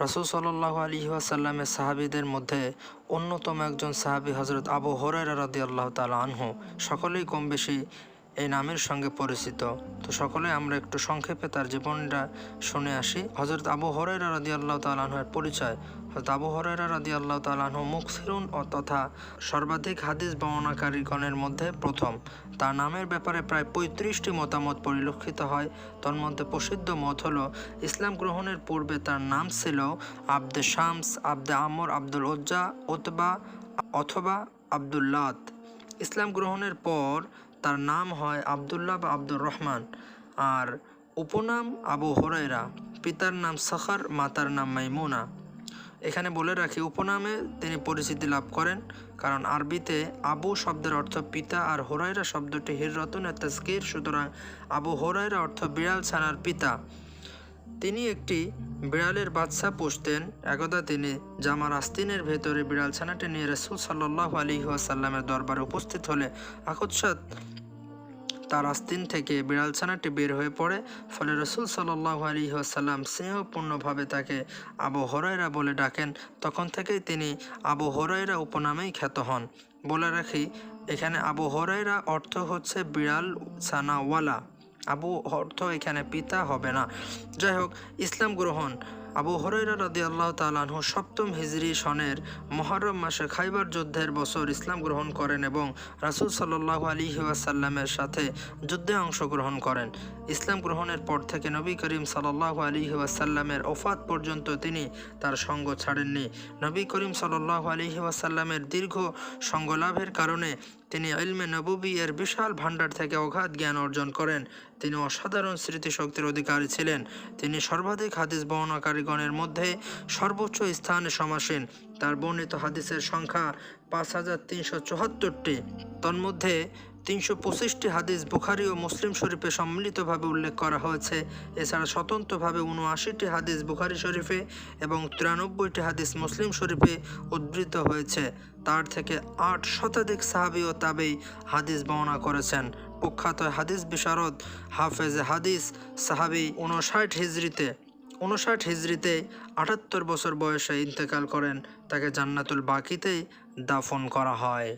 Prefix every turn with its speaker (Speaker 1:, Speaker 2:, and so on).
Speaker 1: রসুল সাল্লাহ আলী ওয়াসাল্লামের সাহাবিদের মধ্যে অন্যতম একজন সাহাবি হজরত আবু হরের রাদি আল্লাহ তালা আনহু। সকলেই কম বেশি এই নামের সঙ্গে পরিচিত। তো সকলে আমরা একটু সংক্ষেপে তার জীবনটা শুনে আসি। হজরত আবু হরাইরা রাদি আল্লাহ তালাহের পরিচয়। হজরত আবু হরাইরা রাদি আল্লাহ তালাহ মুখসিরুন ও তথা সর্বাধিক হাদিস বর্ণনাকারীগণের মধ্যে প্রথম। তার নামের ব্যাপারে প্রায় পঁয়ত্রিশটি মতামত পরিলক্ষিত হয়। তন্মধ্যে প্রসিদ্ধ মত হলো, ইসলাম গ্রহণের পূর্বে তার নাম ছিল আব্দে শামস, আব্দে আমর, আব্দুল ওজ্জা ওতবা অথবা আবদুল্লাত ইসলাম গ্রহণের পর তার নাম হয় আবদুল্লাহ বা আব্দুর রহমান। আর উপনাম আবু হরাইরা পিতার নাম সখার, মাতার নাম মাইমুনা। এখানে বলে রাখি, উপনামে তিনি পরিচিতি লাভ করেন, কারণ আরবিতে আবু শব্দের অর্থ পিতা আর হোরাইরা শব্দটি হিররতনের তাস্কির সুতরাং আবু হোরাইরা অর্থ বিড়াল ছানার পিতা। তিনি একটি বিড়ালের বাচ্চা পুষতেন। একদা তিনি জামার আস্তিনের ভেতরে বিড়াল ছানাটি নিয়ে রসুল সাল্লাহ আলী ওয়াসাল্লামের দরবারে উপস্থিত হলে আকৎসাত তার আস্তিন থেকে বিড়াল ছানাটি বের হয়ে পড়ে। ফলে রসুল সাল্লাহ আলী আসাল্লাম স্নেহপূর্ণভাবে তাকে আবু হরাইরা বলে ডাকেন। তখন থেকেই তিনি আবু হরাইরা উপনামেই খ্যাত হন। বলে রাখি, এখানে আবু হরাইরা অর্থ হচ্ছে বিড়াল ছানাওয়ালা। আবু অর্থ এখানে পিতা হবে না। যাই হোক, ইসলাম গ্রহণ আবু হরাইরা রাদি আল্লাহ তালাহু সপ্তম হিজরি সনের মহরম মাসে খাইবার যুদ্ধের বছর ইসলাম গ্রহণ করেন এবং রাসুল সাল্লাহ আলী ওয়াসাল্লামের সাথে যুদ্ধে অংশগ্রহণ করেন। ইসলাম গ্রহণের পর থেকে নবী করিম সাল্লাহ আলী ওয়াসাল্লামের ওফাত পর্যন্ত তিনি তার সঙ্গ ছাড়েননি। নবী করিম সাল্লাহ আলী ওয়াসাল্লামের দীর্ঘ সঙ্গলাভের কারণে তিনি ইলমে এর বিশাল ভাণ্ডার থেকে অগাধ জ্ঞান অর্জন করেন। তিনি অসাধারণ স্মৃতিশক্তির অধিকারী ছিলেন। তিনি সর্বাধিক হাদিস বহনাকারীগণের মধ্যে সর্বোচ্চ স্থানে সমাসীন। তার বর্ণিত হাদিসের সংখ্যা পাঁচ হাজার তিনশো চুহাত্তরটি তন্মধ্যে তিনশো পঁচিশটি হাদিস বুখারি ও মুসলিম শরীফে সম্মিলিতভাবে উল্লেখ করা হয়েছে। এছাড়া স্বতন্ত্রভাবে উনআশিটি হাদিস বুখারি শরীফে এবং তিরানব্বইটি হাদিস মুসলিম শরীফে উদ্ধৃত হয়েছে। তার থেকে আট শতাধিক সাহাবি ও তাবেই হাদিস বর্ণনা করেছেন। প্রখ্যাত হাদিস বিশারদ হাফেজ হাদিস সাহাবি উনষাট হিজড়িতে উনষাট হিজড়িতে আটাত্তর বছর বয়সে ইন্তেকাল করেন। তাকে জান্নাতুল বাকিতেই দাফন করা হয়।